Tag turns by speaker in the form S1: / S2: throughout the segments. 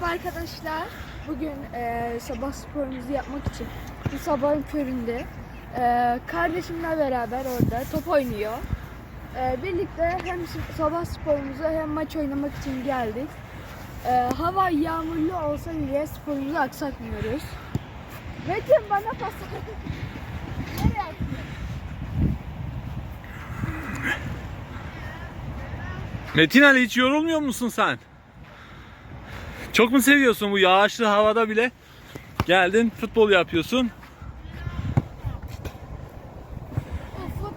S1: Merhaba arkadaşlar. Bugün e, sabah sporumuzu yapmak için bu sabahın köründe e, kardeşimle beraber orada top oynuyor. E, birlikte hem sabah sporumuzu hem maç oynamak için geldik. E, hava yağmurlu olsa bile sporumuzu aksatmıyoruz. Metin bana pas?
S2: Metin Ali hiç yorulmuyor musun sen? Çok mu seviyorsun bu yağışlı havada bile? Geldin futbol yapıyorsun.
S1: Ufuk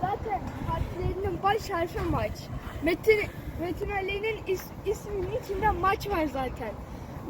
S1: zaten harflerinin baş harfi maç. Metin Metin Ali'nin is, isminin içinde maç var zaten.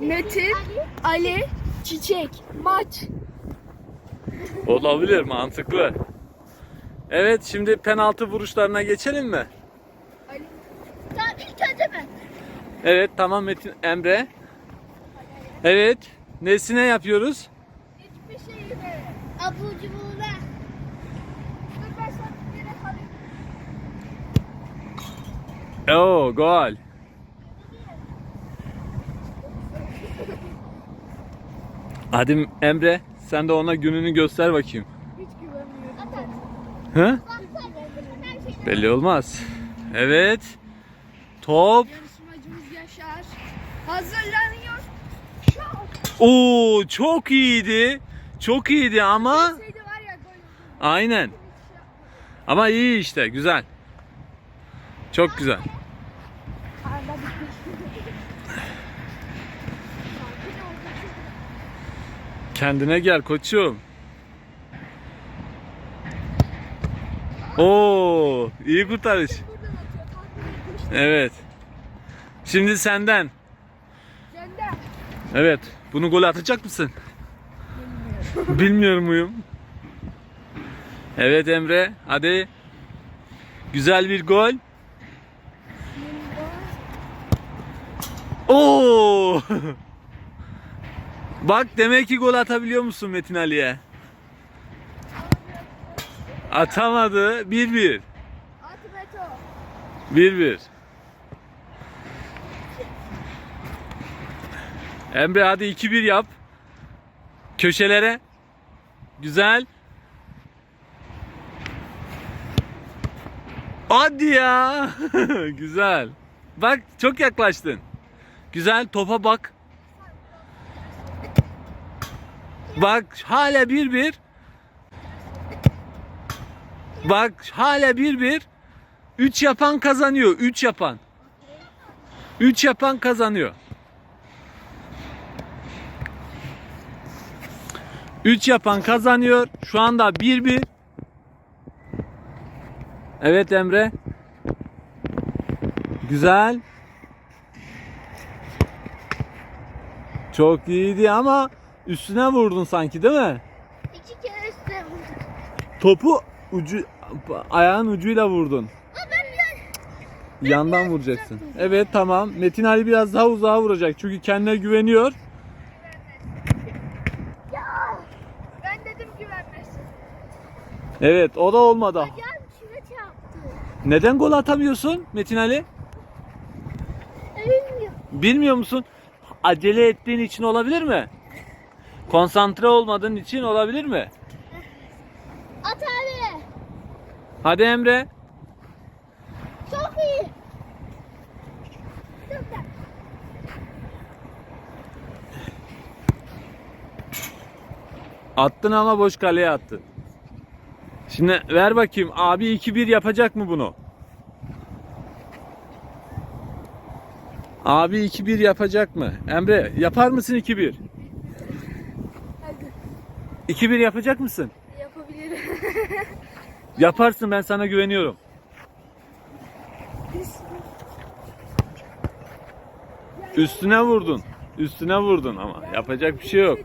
S1: Metin Ali Çiçek maç.
S2: Olabilir mantıklı. Evet şimdi penaltı vuruşlarına geçelim mi?
S1: Ali. Tamam ilk önce ben.
S2: Evet tamam Metin Emre. Evet. Nesine yapıyoruz?
S1: Hiçbir şeyi de. Abur cuburlar. Dur ben sana bir yere kalayım.
S2: Oo gol. Hadi Emre sen de ona gününü göster bakayım.
S1: Hiç güvenmiyorum.
S2: Hı? Belli olmaz. Evet. Top.
S1: Hazırlanıyor.
S2: Oo çok iyiydi. Çok iyiydi ama
S1: Şeydi var ya gol.
S2: aynen. Ama iyi işte güzel. Çok güzel.
S1: Arda bitti. Sakin ol.
S2: Kendine gel koçum. Oo iyi kurtarış.
S1: Buradan atıyor.
S2: Evet. Şimdi senden.
S1: Gönder.
S2: Evet. Bunu gol atacak mısın? Bilmiyorum muyum? Evet Emre. Hadi. Güzel bir gol. Oo! Bak demek ki gol atabiliyor musun Metin Ali'ye? Atamadı. 1-1.
S1: At Beto.
S2: 1-1. Emre hadi 2-1 yap. Köşelere. Güzel. Hadi ya. Güzel. Bak çok yaklaştın. Güzel topa bak. Bak hala 1-1. Bak hala 1-1. 3 yapan kazanıyor. 3 yapan. 3 yapan kazanıyor. 3 yapan kazanıyor. Şu anda 1-1. Evet Emre. Güzel. Çok iyiydi ama üstüne vurdun sanki değil mi?
S1: İki kere üstüne vurdum.
S2: Topu ucu ayağın ucuyla vurdun.
S1: Ama ben bir
S2: Yandan vuracaksın. Evet tamam. Metin Ali biraz daha uzağa vuracak. Çünkü kendine güveniyor.
S1: Ya. Ben dedim güvenmesin.
S2: Evet o da olmadı.
S1: Ayağım şuna çarptı.
S2: Neden gol atamıyorsun Metin Ali?
S1: Bilmiyorum.
S2: Bilmiyor musun? Acele ettiğin için olabilir mi? Konsantre olmadığın için olabilir mi?
S1: At abi.
S2: Hadi Emre.
S1: Çok iyi. Çok.
S2: Attın ama boş kaleye attın. Şimdi ver bakayım. Abi 2-1 yapacak mı bunu? Abi 2-1 yapacak mı? Emre yapar mısın 2-1?
S1: Hadi.
S2: 2-1 yapacak mısın?
S1: Yapabilirim.
S2: Yaparsın ben sana güveniyorum. Üstüne vurdun. Üstüne vurdun ama yapacak bir şey yok.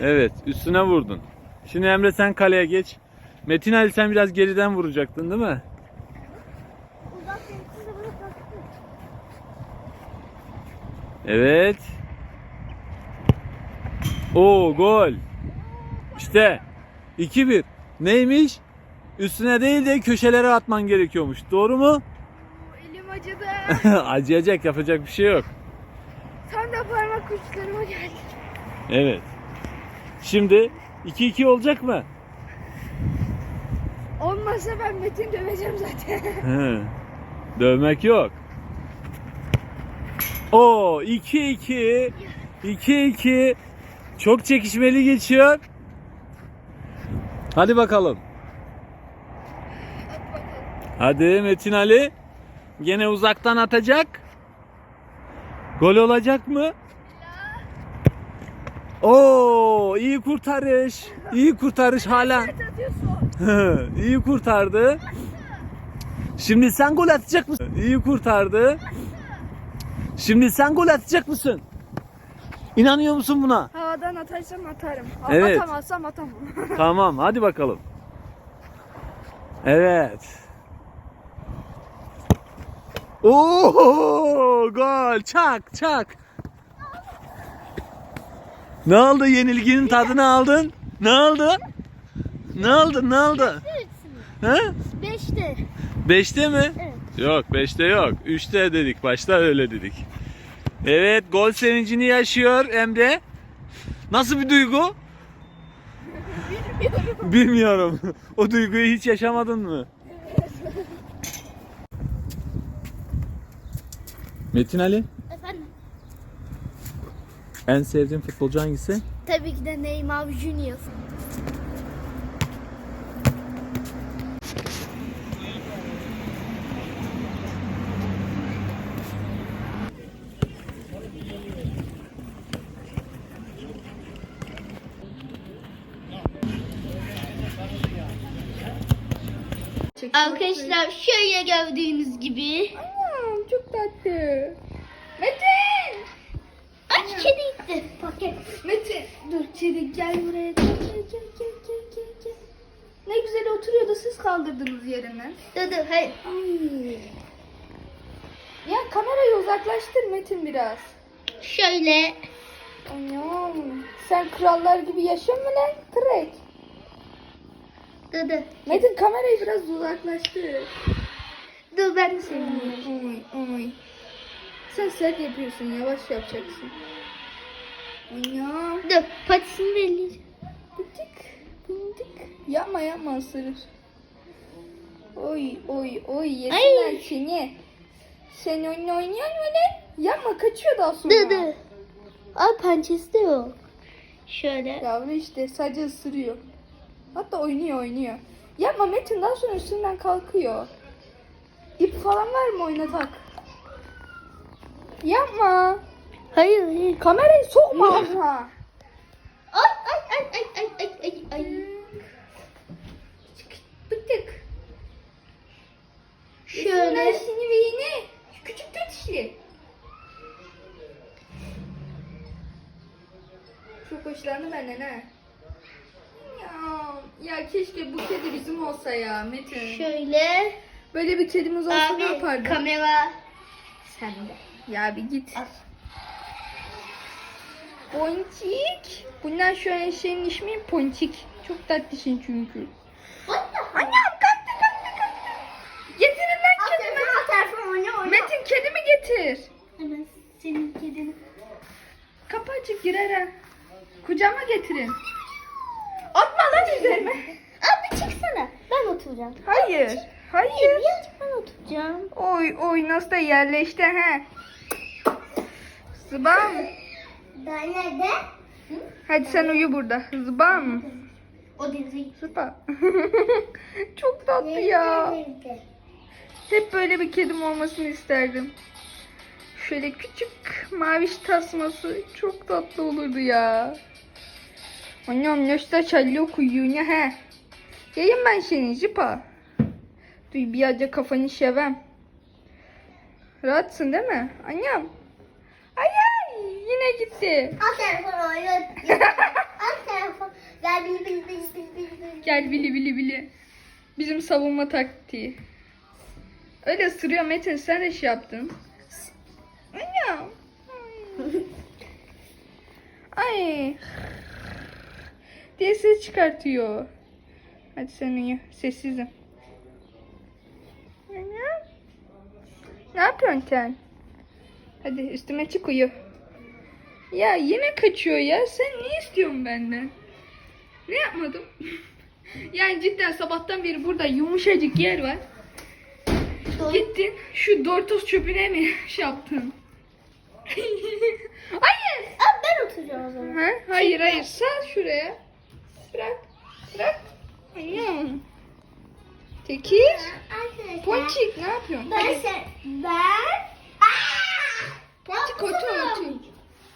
S2: Evet üstüne vurdun. Şimdi Emre sen kaleye geç. Metin Ali sen biraz geriden vuracaktın değil mi? Evet. Oo gol. İşte 2-1. Neymiş? Üstüne değil de köşelere atman gerekiyormuş. Doğru mu?
S1: Elim acıdı.
S2: Acıyacak yapacak bir şey yok.
S1: Tam da parmak uçlarıma geldi.
S2: Evet. Şimdi 2-2 olacak mı?
S1: Olmazsa ben Metin döveceğim zaten.
S2: He. Dövmek yok. O 2-2. 2-2. Çok çekişmeli geçiyor. Hadi bakalım. Hadi Metin Ali. Gene uzaktan atacak. Gol olacak mı? Oo, iyi kurtarış. İyi kurtarış hala. İyi kurtardı. Şimdi sen gol atacak mısın? İyi kurtardı. Şimdi sen gol atacak mısın? İnanıyor musun buna?
S1: Havadan atarsam atarım.
S2: Evet.
S1: Atamazsam atamam.
S2: Tamam hadi bakalım. Evet. Oo gol çak çak. Ne oldu yenilginin tadını aldın? Ne oldu? Ne oldu? Ne oldu? Ha?
S1: Beşte.
S2: Beşte mi?
S1: Evet.
S2: Yok beşte yok. Üçte dedik. Başta öyle dedik. Evet gol sevincini yaşıyor Emre. Nasıl bir duygu?
S1: Bilmiyorum.
S2: Bilmiyorum. O duyguyu hiç yaşamadın mı? Metin Ali,
S3: Efendim?
S2: en sevdiğin futbolcu hangisi?
S3: Tabii ki de Neymar Junior. Arkadaşlar şöyle gördüğünüz gibi.
S1: Anam çok tatlı. Metin!
S3: Aç kedi gitti. Paket.
S1: Metin dur kedi gel buraya. Gel gel gel gel gel gel. gel. Ne güzel oturuyordu siz kaldırdınız yerinden.
S3: Dur dur hayır.
S1: Ay. Ya kamerayı uzaklaştır Metin biraz.
S3: Şöyle.
S1: Anam sen krallar gibi yaşıyor mu lan? Krek.
S3: Dur dur.
S1: Metin kamerayı biraz uzaklaştır.
S3: Dur ben de sevmiyorum.
S1: Oy oy. Sen sert yapıyorsun yavaş yapacaksın. Anam.
S3: Dur patisini belirleyeceğim.
S1: Pıtık pıtık. Yapma yapma ısırır. Oy oy oy yesinler
S3: Ay.
S1: seni. Sen oyun oynuyor mu lan? Yapma kaçıyor daha sonra.
S3: Dur dur. Aa pençesi de yok. Şöyle.
S1: Yavru işte sadece ısırıyor. Hatta oynuyor oynuyor. Yapma Metin daha sonra üstünden kalkıyor. İp falan var mı oynatak? Yapma.
S3: Hayır hayır.
S1: Kamerayı sokma ağzına.
S3: Ay ay ay ay ay ay ay ay.
S1: Bıtık.
S3: Şöyle.
S1: seni ve yine. Şu Küçük dişli. Çok hoşlandı benden ha. Ya, keşke bu kedi bizim olsa ya Metin.
S3: Şöyle.
S1: Böyle bir kedimiz olsa ne
S3: Abi
S1: yapardık?
S3: kamera sende.
S1: Ya bir git.
S3: Al.
S1: Ponçik. Bundan şu an şeyin ismi Ponçik. Çok tatlısın çünkü. Annem kalktı kalktı kalktı. Getirin lan kedimi.
S3: telefon oyna oyna.
S1: Metin kedimi getir.
S3: Hemen senin kedini.
S1: Kapı açık girer ha. Kucağıma getirin. Atma lan üzerime.
S3: Abi çıksana. Ben oturacağım.
S1: Hayır. Hayır.
S3: Birazcık ben oturacağım.
S1: Oy oy nasıl da yerleşti ha. Zıbam.
S3: Daha nerede?
S1: Hadi sen uyu burada. Zıbam.
S3: O denize.
S1: Zıbam. Çok tatlı ya. Hep böyle bir kedim olmasını isterdim. Şöyle küçük maviş tasması çok tatlı olurdu ya. Annem yaşta çalıyor kuyuyor ne he. Yayın ben seni zıpa. Duy bir acı kafanı şevem. Rahatsın değil mi? Annem. Ay ay yine gitti.
S3: Al telefonu oyna. Al telefon. Gel bil bil bil bil bil bil.
S1: Gel bili bili bili. Bizim savunma taktiği. Öyle ısırıyor Metin sen de şey yaptın. Annem. Ay. diye ses çıkartıyor. Hadi sen uyu. Sessizim. Ne yapıyorsun sen? Hadi üstüme çık uyu. Ya yine kaçıyor ya. Sen ne istiyorsun benden? Ne yapmadım? yani cidden sabahtan beri burada yumuşacık yer var. Gittin şu Doritos çöpüne mi şey yaptın? hayır.
S3: Aa, ben oturacağım o zaman.
S1: Ha? Hayır hayır sal şuraya. Bırak. Bırak. Hmm. Tekir. Ponçik ne yapıyorsun?
S3: Ben sen. Ben.
S1: Ponçik otur otur.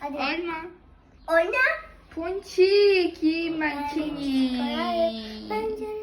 S3: Hadi.
S1: Alma.
S3: Oyna.
S1: Ponçik yiyeyim ben seni.
S3: Bence